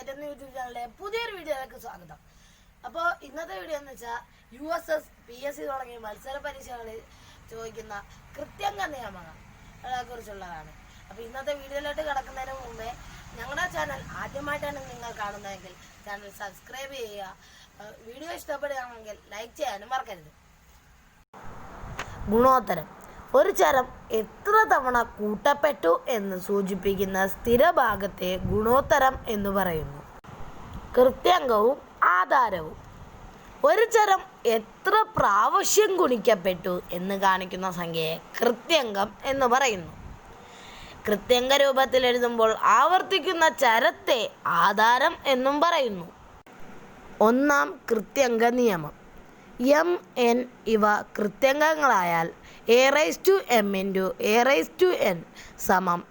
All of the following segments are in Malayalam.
ഏറ്റവും യൂട്യൂബ് ചാനലിലെ പുതിയൊരു വീഡിയോയിലേക്ക് സ്വാഗതം. അപ്പോൾ ഇന്നത്തെ വീഡിയോ എന്ന് വെച്ചാൽ U S S P S C തുടങ്ങിയ മത്സര പരീക്ഷകളിൽ ചോദിക്കുന്ന കൃത്യങ്ക നിയമങ്ങളെ കുറിച്ചുള്ളതാണ്. അപ്പോൾ ഇന്നത്തെ വീഡിയോയിലോട്ട് കിടക്കുന്നതിന് മുമ്പേ ഞങ്ങളുടെ ചാനൽ ആദ്യമായിട്ടാണ് നിങ്ങൾ കാണുന്നതെങ്കിൽ ചാനൽ സബ്സ്ക്രൈബ് ചെയ്യുക. വീഡിയോ ഇഷ്ടപ്പെടുകയാണെങ്കിൽ ലൈക്ക് ചെയ്യാനും മറക്കരുത്. ഗുണോത്തരം. ഒരു ചരം എത്ര തവണ കൂട്ടപ്പെട്ടു എന്ന് സൂചിപ്പിക്കുന്ന സ്ഥിരഭാഗത്തെ ഗുണോത്തരം എന്ന് പറയുന്നു. കൃത്യംഗവും ആധാരവും. ഒരു ചരം എത്ര പ്രാവശ്യം ഗുണിക്കപ്പെട്ടു എന്ന് കാണിക്കുന്ന സംഖ്യയെ കൃത്യംഗം എന്ന് പറയുന്നു. കൃത്യംഗ രൂപത്തിൽ എഴുതുമ്പോൾ ആവർത്തിക്കുന്ന ചരത്തെ ആധാരം എന്നും പറയുന്നു. ഒന്നാം കൃത്യംഗ നിയമം. എം എൻ ഇവ കൃത്യങ്കങ്ങളായാൽ A raise to M into A raise to N സമം.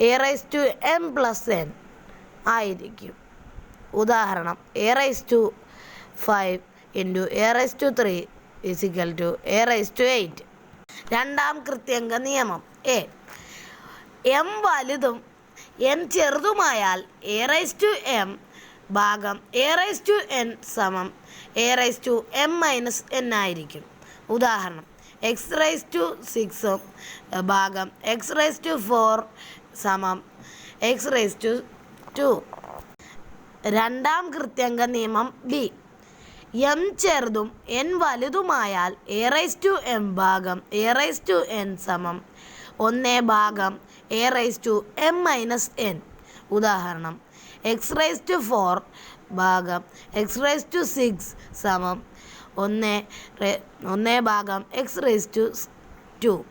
A raise to M plus N ആയിരിക്കും. ഉദാഹരണം A raise to five into A raise to three is equal to A raise to eight. രണ്ടാം കൃത്യങ്ക നിയമം എ. എം വലുതും എൻ ചെറുതുമായാൽ എ റൈസ് ടു എം ഭാഗം എ റൈസ് ടു എൻ സമം A raise to M minus N ആയിരിക്കും. ഉദാഹരണം എക്സ് റൈസ് ടു സിക്സും ഭാഗം എക്സ് റൈസ് ടു ഫോർ സമം എക്സ് റൈസ് ടു ടു രണ്ടാം കൃത്യംഗ നിയമം ബി എം ചെറുതും എൻ വലുതുമായാൽ എ റൈസ് ടു എം ഭാഗം എ റൈസ് ടു എൻ സമം. ഒന്ന് ഭാഗം A raise to M minus N ഉദാഹരണം എക്സ് റൈസ് ടു ഫോർ ഭാഗം എക്സ് റൈസ് ടു സിക്സ് സമം. ഒന്ന് ഒന്ന് ഭാഗം എക്സ് റൈസ് ടു ടു